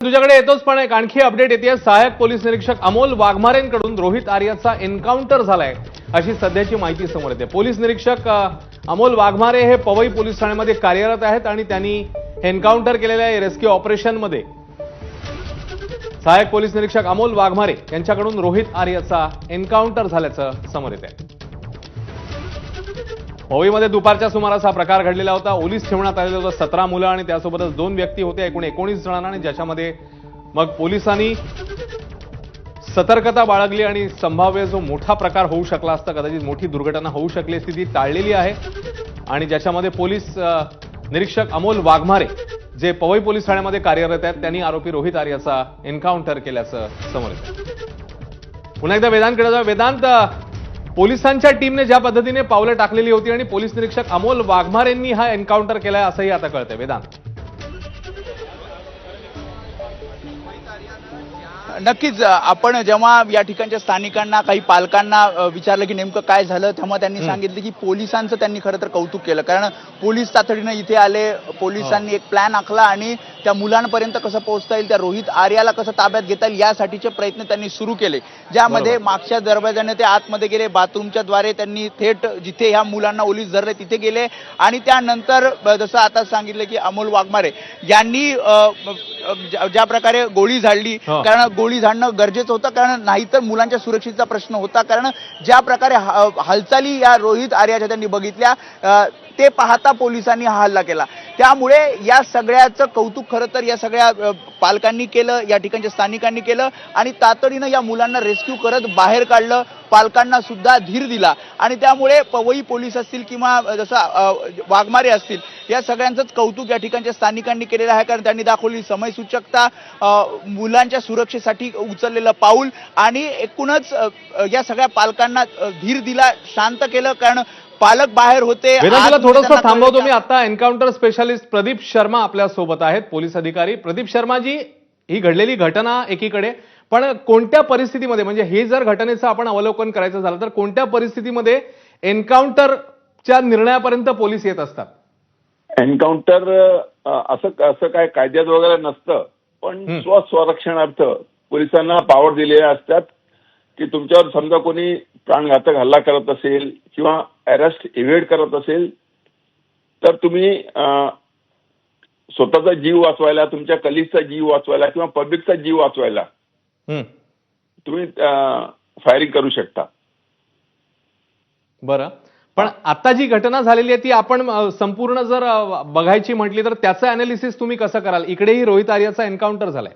तुझ्याकडे येतोच पण एक आणखी अपडेट येते. सहाय्यक पोलीस निरीक्षक अमोल वाघमारेंकडून रोहित आर्याचा एन्काउंटर झालाय अशी सध्याची माहिती समोर येते. पोलीस निरीक्षक अमोल वाघमारे हे पवई पोलीस ठाण्यामध्ये कार्यरत आहेत आणि त्यांनी एन्काउंटर केलेल्या रेस्क्यू ऑपरेशनमध्ये. सहाय्यक पोलीस निरीक्षक अमोल वाघमारे यांच्याकडून रोहित आर्याचा एन्काउंटर झाल्याचं समोर येत आहे पवईमध्ये दुपारच्या सुमारास हा प्रकार घडलेला होता. ओलीस ठेवण्यात आलेलं होतं सतरा मुलं आणि त्यासोबतच दोन व्यक्ती होते. एकूण एकोणीस जणांना आणि ज्याच्यामध्ये मग पोलिसांनी सतर्कता बाळगली आणि संभाव्य जो मोठा प्रकार होऊ शकला असता कदाचित मोठी दुर्घटना होऊ शकली असती ती टाळलेली आहे. आणि ज्याच्यामध्ये पोलीस निरीक्षक अमोल वाघमारे जे पवई पोलीस ठाण्यामध्ये कार्यरत आहेत त्यांनी आरोपी रोहित आर्याचा एन्काउंटर केल्याचं समोर येतं. पुन्हा एकदा वेदांतकडे जाऊ. वेदांत पोलिसांच्या टीमने ज्या पद्धतीने पावलं टाकलेली होती आणि पोलीस निरीक्षक अमोल वाघमारेंनी हा एन्काउंटर केलाय असंही आता कळतंय. वेदांत. नक्कीच आपण जेव्हा या ठिकाणच्या स्थानिकांना काही पालकांना विचारलं की नेमकं काय झालं तेव्हा त्यांनी सांगितलं की पोलिसांचं त्यांनी खरं तर कौतुक केलं. कारण पोलीस तातडीनं इथे आले पोलिसांनी एक प्लॅन आखला आणि त्या मुलांपर्यंत कसं पोहोचता येईल त्या रोहित आर्याला कसं ताब्यात घेता येईल यासाठीचे प्रयत्न त्यांनी सुरू केले. ज्यामध्ये मागच्या दरवाजाने ते आतमध्ये गेले बाथरूमच्या द्वारे त्यांनी थेट जिथे ह्या मुलांना ओलीस धरले तिथे गेले. आणि त्यानंतर जसं आता सांगितलं की अमोल वाघमारे यांनी ज्या- प्रकारे गोळी झाडली. कारण गोळी झाडणं गरजेचं होतं कारण नाहीतर मुलांच्या सुरक्षेचा प्रश्न होता कारण ज्या प्रकारे हालचाली या रोहित आर्याच्या त्यांनी बघितल्या ते पाहता पोलिसांनी हा हल्ला केला त्यामुळे या सगळ्याचं कौतुक खरं तर या सगळ्या पालकांनी केलं या ठिकाणच्या स्थानिकांनी केलं आणि तातडीनं या मुलांना रेस्क्यू करत बाहेर काढलं पालकांना सुद्धा धीर दिला. आणि त्यामुळे पवई पोलीस असतील किंवा जसं वाघमारे असतील या सगळ्यांचंच कौतुक या ठिकाणच्या स्थानिकांनी केलेलं आहे कारण त्यांनी दाखवली समयसूचकता मुलांच्या सुरक्षेसाठी उचललेलं पाऊल आणि एकूणच या सगळ्या पालकांना धीर दिला शांत केलं. कारण पालक बाहेर होते थोडंसं थांबवतो मी. आता एन्काउंटर स्पेशालिस्ट प्रदीप शर्मा आपल्यासोबत आहेत पोलीस अधिकारी. प्रदीप शर्माजी ही घडलेली घटना एकीकडे. पण कोणत्या परिस्थितीमध्ये म्हणजे हे जर घटनेचं आपण अवलोकन करायचं झालं तर कोणत्या परिस्थितीमध्ये एन्काउंटरच्या निर्णयापर्यंत पोलीस येत असतात? एन्काउंटर असं असं काय कायद्यात वगैरे नसतं. पण. स्वसंरक्षणार्थ पोलिसांना पॉवर दिलेल्या असतात. की तुमच्यावर समजा कोणी प्राणघातक हल्ला करत असेल किंवा अरेस्ट इव्हेड करत असेल तर तुम्ही स्वतःचा जीव वाचवायला तुमच्या कलिगचा जीव वाचवायला किंवा पब्लिकचा जीव वाचवायला तुम्ही फायरिंग करू शकता. बरं. पण आता जी घटना झालेली आहे ती आपण संपूर्ण जर बघायची म्हटली तर त्याचं अनालिसिस तुम्ही कसं कराल? इकडेही रोहित आर्याचा एन्काउंटर झालाय.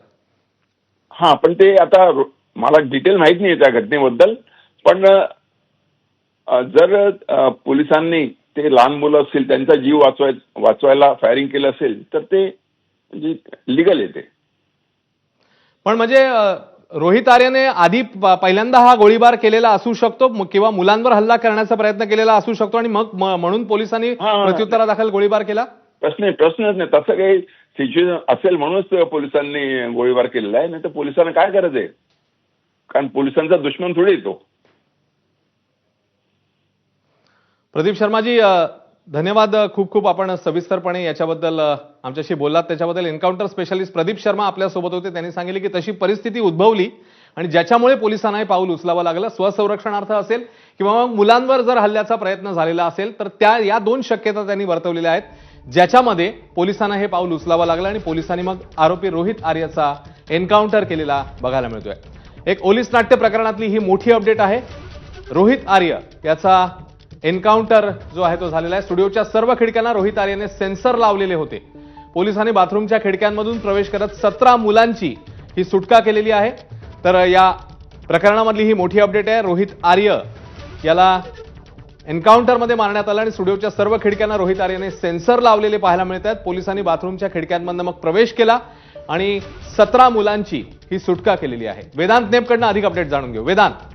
हा पण ते आता मला डिटेल माहीत नाही त्या घटनेबद्दल पण जर पोलिसांनी ते लहान मुलं असतील त्यांचा जीव वाचवाय वाचवायला फायरिंग केलं असेल तर ते म्हणजे लिगल येते पण म्हणजे रोहित आर्याने आधी पहिल्यांदा हा गोळीबार केलेला असू शकतो किंवा मुलांवर हल्ला करण्याचा प्रयत्न केलेला असू शकतो आणि मग म्हणून पोलिसांनी. प्रत्युत्तरादाखल गोळीबार केला? प्रश्न प्रश्नच नाही. तसं काही सिच्युएशन असेल म्हणूनच पोलिसांनी गोळीबार केलेला आहे नाही तर पोलिसांना काय गरज आहे? कारण पोलिसांचा दुश्मन थोडी येतो. प्रदीप शर्माजी धन्यवाद. खूप खूप आपण सविस्तरपणे याच्याबद्दल आमच्याशी बोललात. त्याच्याबद्दल एन्काउंटर स्पेशालिस्ट प्रदीप शर्मा आपल्यासोबत होते. त्यांनी सांगितले की तशी परिस्थिती उद्भवली आणि ज्याच्यामुळे पोलिसांना हे पाऊल उचलावं लागलं स्वसंरक्षणार्थ असेल किंवा मग मुलांवर जर हल्ल्याचा प्रयत्न झालेला असेल तर त्या या दोन शक्यता त्यांनी वर्तवलेल्या आहेत ज्याच्यामध्ये पोलिसांना हे पाऊल उचलावं लागलं आणि पोलिसांनी मग आरोपी रोहित आर्याचा एन्काउंटर केलेला बघायला मिळतोय. एक ओलीस नाट्य प्रकरणातली ही मोठी अपडेट आहे. रोहित आर्य याचा एन्काउंटर जो आहे तो झालेला आहे. स्टुडिओच्या सर्व खिडक्यांना रोहित आर्यने सेन्सर लावलेले होते. पोलिसांनी बाथरूमच्या खिडक्यांमधून प्रवेश करत सतरा मुलांची ही सुटका केलेली आहे. तर या प्रकरणामधली ही मोठी अपडेट आहे. रोहित आर्य याला एन्काउंटरमध्ये मारण्यात आलं आणि स्टुडिओच्या सर्व खिडक्यांना रोहित आर्यने सेन्सर लावलेले पाहायला मिळत आहेत. पोलिसांनी बाथरूमच्या खिडक्यांमधनं मग प्रवेश केला आणि सतरा मुलांची ही सुटका केलेली आहे. वेदांत नेमकडनं अधिक अपडेट जाणून घेऊ. वेदांत.